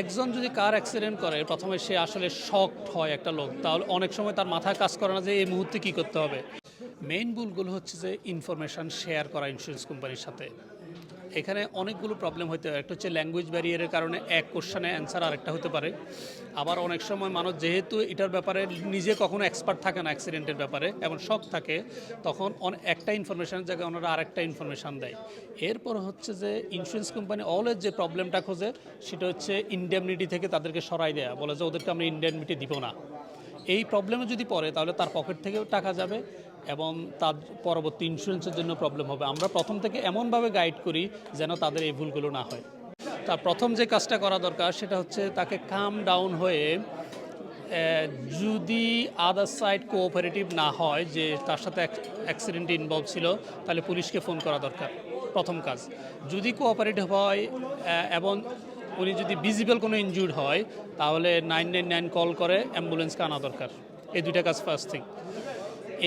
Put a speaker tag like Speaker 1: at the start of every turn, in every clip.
Speaker 1: একজন যদি কার অ্যাক্সিডেন্ট করে, প্রথমে সে আসলে শকড হয় একটা লোক, তাহলে অনেক সময় তার মাথায় কাজ করে না যে এই মুহূর্তে কী করতে হবে। মেইন ভুলগুলো হচ্ছে যে ইনফরমেশান শেয়ার করা ইন্স্যুরেন্স কোম্পানির সাথে। এখানে অনেকগুলো প্রবলেম হতে পারে। একটা হচ্ছে ল্যাঙ্গুয়েজ ব্যারিয়ারের কারণে এক কোশ্চানে অ্যান্সার আরেকটা হতে পারে। আবার অনেক সময় মানুষ যেহেতু এটার ব্যাপারে নিজে কখনো এক্সপার্ট থাকে না অ্যাক্সিডেন্টের ব্যাপারে, এবং শখ থাকে, তখন একটা ইনফরমেশনের জায়গায় ওনারা আরেকটা ইনফরমেশান দেয়। এরপর হচ্ছে যে ইন্স্যুরেন্স কোম্পানি অলওয়েজ যে প্রবলেমটা খোঁজে, সেটা হচ্ছে ইন্ডেমনিটি থেকে তাদেরকে সরাই দেয়া। বলে যে ওদেরকে আমরা ইন্ডেমনিটি দিব না। এই প্রবলেমে যদি পড়ে, তাহলে তার পকেট থেকেও টাকা যাবে এবং তার পরবর্তী ইন্স্যুরেন্সের জন্য প্রবলেম হবে। আমরা প্রথম থেকে এমনভাবে গাইড করি যেন তাদের এই ভুলগুলো না হয়। তার প্রথম যে কাজটা করা দরকার, সেটা হচ্ছে তাকে কাম ডাউন হয়ে যদি আদার সাইড কোঅপারেটিভ না হয়, যে তার সাথে অ্যাক্সিডেন্ট ইনভলভ ছিল, তাহলে পুলিশকে ফোন করা দরকার। প্রথম কাজ। যদি কোঅপারেটিভ হয় এবং উনি যদি ভিজিবল কোনো ইনজুর্ড হয়, তাহলে নাইন নাইন নাইন কল করে অ্যাম্বুলেন্সকে আনা দরকার। এই দুইটা কাজ ফার্স্ট থিং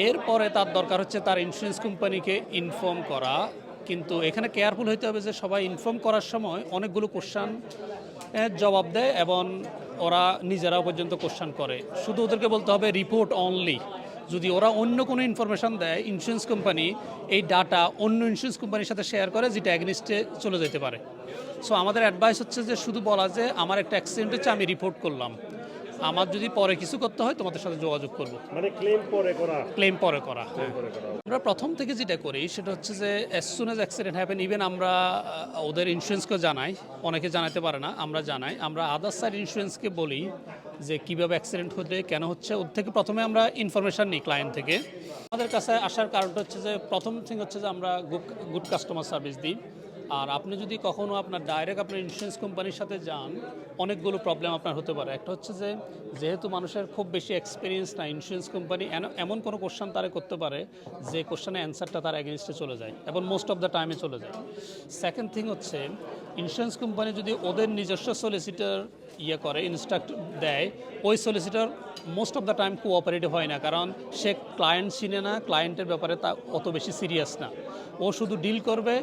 Speaker 1: এরপরে তার দরকার হচ্ছে তার ইন্স্যুরেন্স কোম্পানিকে ইনফর্ম করা। কিন্তু এখানে কেয়ারফুল হতে হবে যে সবাই ইনফর্ম করার সময় অনেকগুলো কোশ্চান জবাব দেয় এবং ওরা নিজেরাও পর্যন্ত কোশ্চান করে। শুধু ওদেরকে বলতে হবে রিপোর্ট অনলি যদি ওরা অন্য কোনো ইনফরমেশন দেয় ইন্স্যুরেন্স কোম্পানি এই ডাটা অন্য ইন্স্যুরেন্স কোম্পানির সাথে শেয়ার করে, যেটা অ্যাগনিস্টে চলে যেতে পারে। সো আমাদের অ্যাডভাইস হচ্ছে যে, শুধু বলা যে, আমার একটা অ্যাক্সিডেন্ট হচ্ছে আমি রিপোর্ট করলাম। আমার যদি পরে কিছু করতে হয় তোমাদের সাথে যোগাযোগ করব।
Speaker 2: মানে ক্লেম পরে করা।
Speaker 1: ক্লেম পরে করা। আমরা প্রথম থেকে যেটা করি সেটা হচ্ছে যে as soon as accident happen even আমরা ওদের ইন্স্যুরেন্সকে জানাই। অনেকে জানাতে পারে না আমরা জানাই। আমরা আদার সাইড ইন্স্যুরেন্সকে বলি যে কীভাবে অ্যাক্সিডেন্ট হতে কেন হচ্ছে ওর থেকে প্রথমে আমরা ইনফরমেশান নিই ক্লায়েন্ট থেকে। আমাদের কাছে আসার কারণটা হচ্ছে যে প্রথম থিং হচ্ছে যে আমরা গুড গুড কাস্টমার সার্ভিস দিই। আর আপনি যদি কখনো আপনার ডাইরেক্ট আপনার ইন্স্যুরেন্স কোম্পানির সাথে যান, অনেকগুলো প্রবলেম আপনার হতে পারে। একটা হচ্ছে যে, যেহেতু মানুষের খুব বেশি এক্সপিরিয়েন্স না ইন্স্যুরেন্স কোম্পানি এমন কোনো কোশ্চান তারা করতে পারে যে কোশ্চানের অ্যান্সারটা তার অ্যাগেনস্টে চলে যায় এবং মোস্ট অফ দ্য টাইমে চলে যায়। সেকেন্ড থিং হচ্ছে ইন্স্যুরেন্স কোম্পানি যদি ওদের নিজস্ব সলিসিটার ইয়ে করে ইনস্ট্রাক্ট দেয়, ওই solicitor most of the time cooperative হয় না, কারণ সে ক্লায়েন্ট চিনে না ক্লায়েন্টের ব্যাপারে তা অত বেশি সিরিয়াস না। ও শুধু ডিল করবে,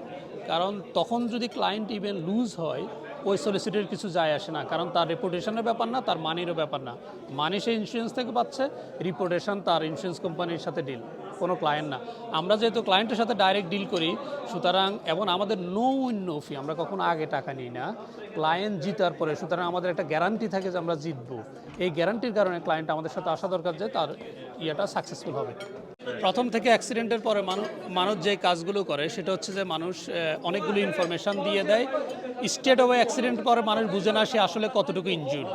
Speaker 1: কারণ তখন যদি ক্লায়েন্ট ইভেন লুজ হয়, ওই সলিসিটার কিছু যায় আসে না, কারণ তার রেপুটেশনের ব্যাপার না, তার মানিরও ব্যাপার না। মানি সে ইন্স্যুরেন্স থেকে পাচ্ছে রিপুটেশন তার ইন্স্যুরেন্স কোম্পানির সাথে ডিল কোনো ক্লায়েন্ট না। আমরা যেহেতু ক্লায়েন্টের সাথে ডাইরেক্ট ডিল করি, সুতরাং এবং আমাদের নো উইন নো ফি আমরা কখনো আগে টাকা নিই না। ক্লায়েন্ট জিতার পরে, সুতরাং আমাদের একটা গ্যারান্টি থাকে যে আমরা জিতবো। এই গ্যারান্টির কারণে ক্লায়েন্ট আমাদের সাথে আসা দরকার যে তার ইয়েটা সাকসেসফুল হবে। প্রথম থেকে অ্যাক্সিডেন্টের পরে মানুষ যে কাজগুলো করে, সেটা হচ্ছে যে মানুষ অনেকগুলো ইনফরমেশন দিয়ে দেয়। স্টেট অফ অ্যাক্সিডেন্ট পরে মানুষ বুঝে না সে আসলে কতটুকু ইনজুর্ড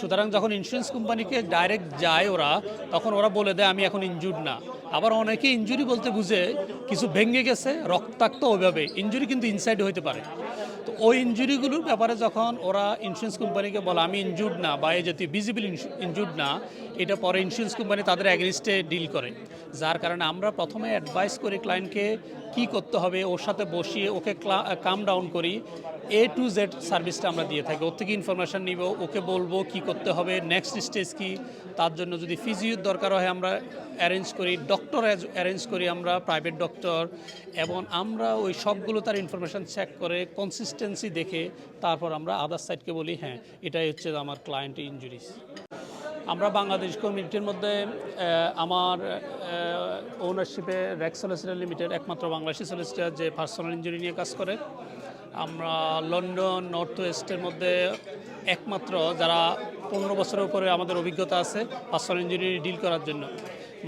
Speaker 1: সুতরাং যখন ইন্স্যুরেন্স কোম্পানিকে ডাইরেক্ট যায় ওরা, তখন ওরা বলে দেয়, আমি এখন ইনজুর্ড না। আবার অনেকে ইনজুরি বলতে বুঝে, কিছু ভেঙে গেছে, রক্তাক্ত ওইভাবে। ইনজুরি কিন্তু ইনসাইড হইতে পারে। তো ওই ইঞ্জুরিগুলোর ব্যাপারে যখন ওরা ইন্স্যুরেন্স কোম্পানিকে বলে, আমি ইনজুর্ড না বা এই জাতীয় ভিজিবল ইনজুর্ড না, এটা পরে ইন্স্যুরেন্স কোম্পানি তাদের অ্যাগেনিস্টে ডিল করে। যার কারণে আমরা প্রথমে অ্যাডভাইস করি ক্লায়েন্টকে কি করতে হবে, ওর সাথে বসিয়ে ওকে কাম ডাউন করি। এ টু জেড সার্ভিসটা আমরা দিয়ে থাকি। ওর থেকে ইনফরমেশান নিব, ওকে বলব কি করতে হবে নেক্সট স্টেজ কি, তার জন্য যদি ফিজিওর দরকার হয় আমরা অ্যারেঞ্জ করি ডক্টর অ্যারেঞ্জ করি আমরা প্রাইভেট ডক্টর এবং আমরা ওই সবগুলো তার ইনফরমেশান চেক করে কনসিস্টেন্সি দেখে তারপর আমরা আদার সাইডকে বলি হ্যাঁ এটাই হচ্ছে আমার ক্লায়েন্ট ইঞ্জুরিস আমরা বাংলাদেশ কমিউনিটির মধ্যে আমার ওনারশিপে র্যাক সলিসিটার লিমিটেড একমাত্র বাংলাদেশি সলিসিটার যে পার্সোনাল ইঞ্জুরি নিয়ে কাজ করে। আমরা লন্ডন, নর্থ ওয়েস্টের মধ্যে একমাত্র যারা পনেরো বছরের উপরে আমাদের অভিজ্ঞতা আছে, পার্সোনাল ইঞ্জুরি ডিল করার জন্য।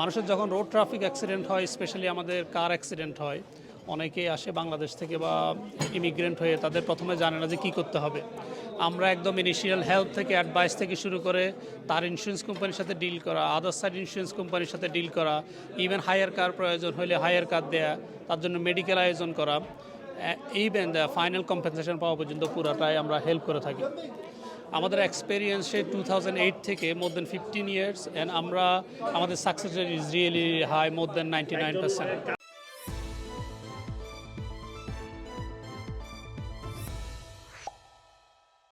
Speaker 1: মানুষের যখন রোড ট্রাফিক অ্যাক্সিডেন্ট হয়, স্পেশালি আমাদের কার অ্যাক্সিডেন্ট হয়, অনেকেই আসে বাংলাদেশ থেকে বা ইমিগ্রেন্ট হয়ে তাদের প্রথমে জানে না যে কী করতে হবে। আমরা একদম ইনিশিয়াল হেল্প থেকে অ্যাডভাইস থেকে শুরু করে তার ইন্স্যুরেন্স কোম্পানির সাথে ডিল করা আদার সাইড ইন্স্যুরেন্স কোম্পানির সাথে ডিল করা ইভেন হায়ার কার প্রয়োজন হলে হায়ার কার দেয়া, তার জন্য মেডিকেল আয়োজন করা। ইভেন ফাইনাল কম্পেনসেশন পাওয়া পর্যন্ত পুরাটাই আমরা হেল্প করে থাকি। আমাদের এক্সপেরিয়েন্স টু থাউজেন্ড এইট থেকে more than fifteen years and আমরা, আমাদের success rate is really high more than ninety nine percent